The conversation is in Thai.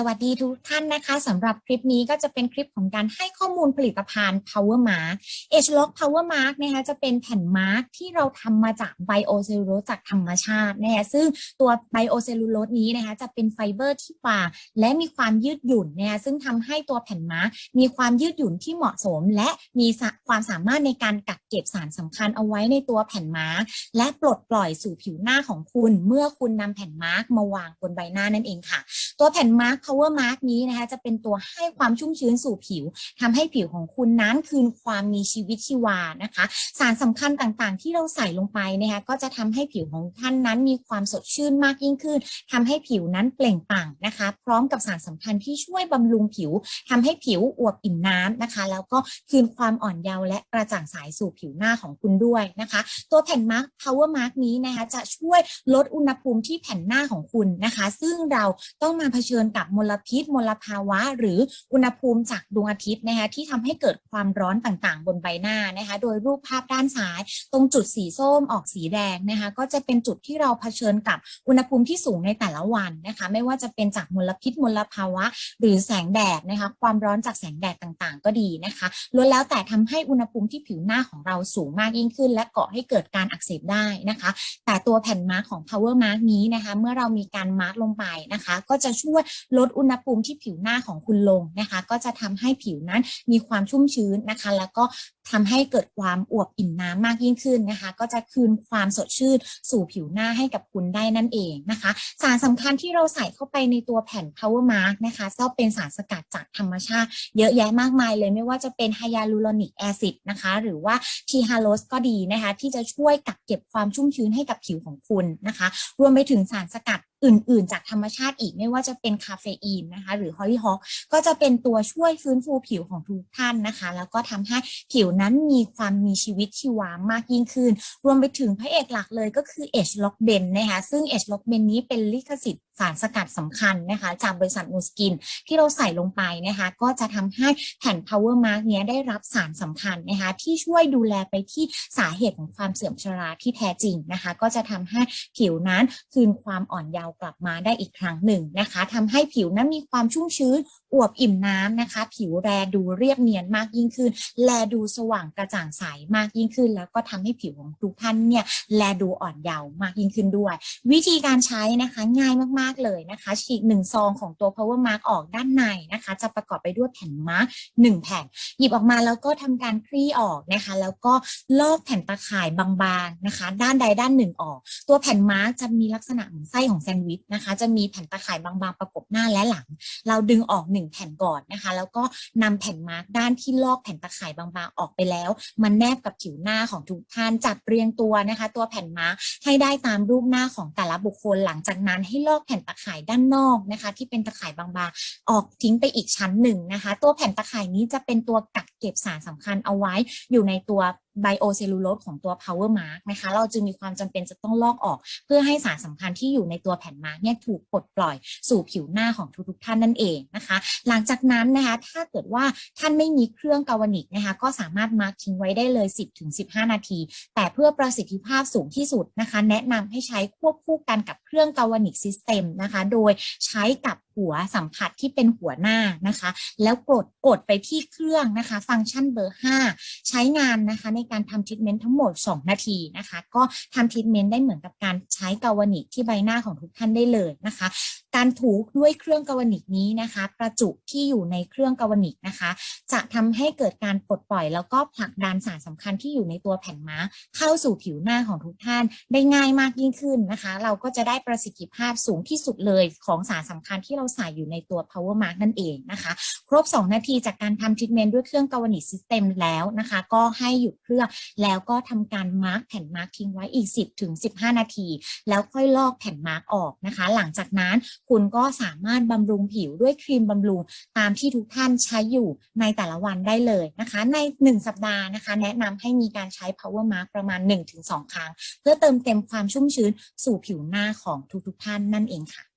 สวัสดีทุกท่านนะคะสำหรับคลิปนี้ก็จะเป็นคลิปของการให้ข้อมูลผลิตภัณฑ์ Power Mark Age Lock Power Mark นะคะจะเป็นแผ่นมาร์กที่เราทำมาจากไบโอเซลลูโลสจากธรรมชาตินะคะซึ่งตัวไบโอเซลลูโลสนี้นะคะจะเป็นไฟเบอร์ที่บาและมีความยืดหยุ่นนะคะซึ่งทำให้ตัวแผ่นมาร์กมีความยืดหยุ่นที่เหมาะสม และมีความสามารถในการกักเก็บสารสำคัญเอาไว้ในตัวแผ่นมาร์กและปลดปล่อยสู่ผิวหน้าของคุณ เมื่อคุณนำแผ่นมาร์กมาวางบนใบหน้านั่นเองค่ะ ตัวแผ่นมาร์ก Power Mark นี้นะคะจะเป็นตัวให้ความชุ่มชื้นสู่ผิวทำให้ผิวของคุณนั้นคืนความมีชีวิตชีวานะคะ สารสำคัญต่างๆ ที่เราใส่ลงไปนะคะก็จะทำให้ผิวของท่านนั้นมีความสดชื่นมากยิ่งขึ้นทำให้ผิวนั้นเปล่งปลั่งนะคะ พร้อมกับสารสำคัญที่ช่วยบำรุงผิวทำให้ผิวอวบอิ่มน้ำนะคะ แล้วก็คืนความอ่อนเยาว์และกระจ่างใสสู่ผิวหน้าของคุณด้วยนะคะ ตัวแผ่นมาร์ก Power Mark นี้นะคะจะช่วยลดอุณหภูมิที่แผ่นหน้าของคุณนะคะ ซึ่งเราต้องมาเผชิญกับมลพิษ มลภาวะ หรืออุณหภูมิจากดวงอาทิตย์นะคะที่ทำให้เกิดความร้อนต่างๆ บนใบหน้านะคะ โดยรูปภาพด้านซ้าย ตรงจุดสีส้มออกสีแดงนะคะก็จะเป็นจุดที่เราเผชิญกับอุณหภูมิที่สูงในแต่ละวันนะคะ ไม่ว่าจะเป็นจากมลพิษมลภาวะ หรือแสงแดดนะคะความร้อนจากแสงแดดต่างๆ ก็ดีนะคะล้วนแล้วแต่ทำให้อุณหภูมิที่ผิวหน้าของเราสูงมากยิ่งขึ้น และก่อให้เกิดการอักเสบได้นะคะ แต่ตัวแผ่นมาร์กของ Power Mark นี้นะคะ เมื่อเรามีการมาร์กลงไปนะคะ ก็จะช่วยลลดอุณหภูมิที่ผิวหน้าของคุณลงนะคะ ก็จะทำให้ผิวนั้นมีความชุ่มชื้นนะคะ แล้วก็ทำให้เกิดความอวบอิ่มน้ำมากยิ่งขึ้นนะคะ ก็จะคืนความสดชื่นสู่ผิวหน้าให้กับคุณได้นั่นเองนะคะ สารสำคัญที่เราใส่เข้าไปในตัวแผ่น Power Mark นะคะก็เป็นสารสกัดจากธรรมชาติ เยอะแยะมากมายเลยไม่ว่าจะเป็นไฮยาลูโรนิกแอซิดนะคะ หรือว่าทีฮาโลสก็ดีนะคะ ที่จะช่วยกักเก็บความชุ่มชื้นให้กับผิวของคุณนะคะ รวมไปถึงสารสกัด อื่นๆ จากธรรมชาติอีกไม่ว่าจะเป็นคาเฟอีนนะคะ หรือฮอลลี่ฮอกก็จะเป็นตัวช่วยฟื้นฟูผิวของทุกท่านนะคะ แล้วก็ทำให้ผิวนั้นมีความมีชีวิตชีวามากยิ่งขึ้น รวมไปถึงพระเอกหลักเลยก็คือเอชล็อกเบนนะคะซึ่งเอชล็อกเบนนี้เป็นลิขสิทธิ์ สารสกัดสำคัญนะคะจากบริษัทนูสกินที่เราใส่ลงไปนะคะก็จะทำให้แผ่น power mark เนี้ยได้รับสารสำคัญนะคะที่ช่วยดูแลไปที่สาเหตุของความเสื่อมชราที่แท้จริงนะคะก็จะทำให้ผิวนั้นคืนความอ่อนเยาว์กลับมาได้อีกครั้งหนึ่งนะคะทำให้ผิวนั้นมีความชุ่มชื้นอวบอิ่มน้ำนะคะ ผิวแลดูเรียบเนียนมากยิ่งขึ้น แลดูสว่างกระจ่างใสมากยิ่งขึ้น แล้วก็ทำให้ผิวของทุกท่านเนี่ยแลดูอ่อนเยาว์มากยิ่งขึ้นด้วย วิธีการใช้นะคะง่ายมากๆเลยนะคะฉีกหนึ่งซองของตัว power mark ออกด้านในนะคะ จะประกอบไปด้วยแผ่นมาร์กหนึ่งแผ่น หยิบออกมาแล้วก็ทำการคลี่ออกนะคะ แล้วก็ลอกแผ่นตะข่ายบางๆนะคะ ด้านใดด้านหนึ่งออก ตัวแผ่นมาร์กจะมีลักษณะเหมือนไส้ของแซนด์วิชนะคะ จะมีแผ่นตะข่ายบางๆประกบหน้าและหลัง เราดึงออกหนึ่งแผ่นก่อนนะคะ แล้วก็นำแผ่นมาร์กด้านที่ลอกแผ่นตะข่ายบางๆออกไปแล้ว มันแนบกับผิวหน้าของทุกท่านจัดเรียงตัวนะคะ ตัวแผ่นมาร์กให้ได้ตามรูปหน้าของแต่ละบุคคล หลังจากนั้นให้ลอกแผ่นตะข่ายด้านนอกนะคะ ที่เป็นตะข่ายบางๆ ออกทิ้งไปอีกชั้นหนึ่งนะคะ ตัวแผ่นตะข่ายนี้จะเป็นตัวกักเก็บสารสำคัญเอาไว้อยู่ในตัว ไบโอเซลลูโลสของตัว power mark นะคะ เราจึงมีความจำเป็นจะต้องลอกออก เพื่อให้สารสำคัญที่อยู่ในตัวแผ่นมาร์กเนี่ยถูกปลดปล่อยสู่ผิวหน้าของทุกๆท่านนั่นเองนะคะ หลังจากนั้นนะคะ ถ้าเกิดว่าท่านไม่มีเครื่องกาวนิกนะคะ ก็สามารถมาร์กทิ้งไว้ได้เลย 10-15 นาที แต่เพื่อประสิทธิภาพสูงที่สุดนะคะ แนะนำให้ใช้ควบคู่กันกับเครื่องกาวนิกซิสเต็มนะคะ โดยใช้กับหัวสัมผัสที่เป็นหัวหน้านะคะ แล้วกดกดไปที่เครื่องนะคะ ฟังก์ชันเบอร์ 5 ใช้งานนะคะในการทำทรีทเมนต์ทั้งหมด 2 นาทีนะคะ ก็ทำทรีทเมนต์ได้เหมือนกับการใช้กาวนิกที่ใบหน้าของทุกท่านได้เลยนะคะ การถูด้วยเครื่องกาวนิกนี้นะคะ ประจุที่อยู่ในเครื่องกาวนิกนะคะ จะทำให้เกิดการปลดปล่อย แล้วก็ผลักดันสารสำคัญที่อยู่ในตัวแผ่นม้า เข้าสู่ผิวหน้าของทุกท่านได้ง่ายมากยิ่งขึ้นนะคะ เราก็จะได้ประสิทธิภาพสูงที่สุดเลยของสารสำคัญที่เราใส่อยู่ในตัว power mark นั่นเองนะคะ ครบ 2 นาทีจากการทำทรีทเมนต์ด้วยเครื่องกาวนิกซิสเต็มแล้วนะคะ ก็ให้หยุดเครื่องแล้วก็ทำการมาร์กแผ่นมาร์กทิ้งไว้อีก 10ถึง15 นาที แล้วค่อยลอกแผ่นมาร์กออกนะคะ หลังจากนั้นคุณก็สามารถบำรุงผิวด้วยครีมบำรุงตามที่ทุกท่านใช้อยู่ในแต่ละวันได้เลยนะคะ ใน 1 สัปดาห์นะคะ แนะนำให้มีการใช้ power mark ประมาณ 1-2 ครั้ง เพื่อเติมเต็มความชุ่มชื้นสู่ผิวหน้าของของทุกๆท่านนั่นเองค่ะ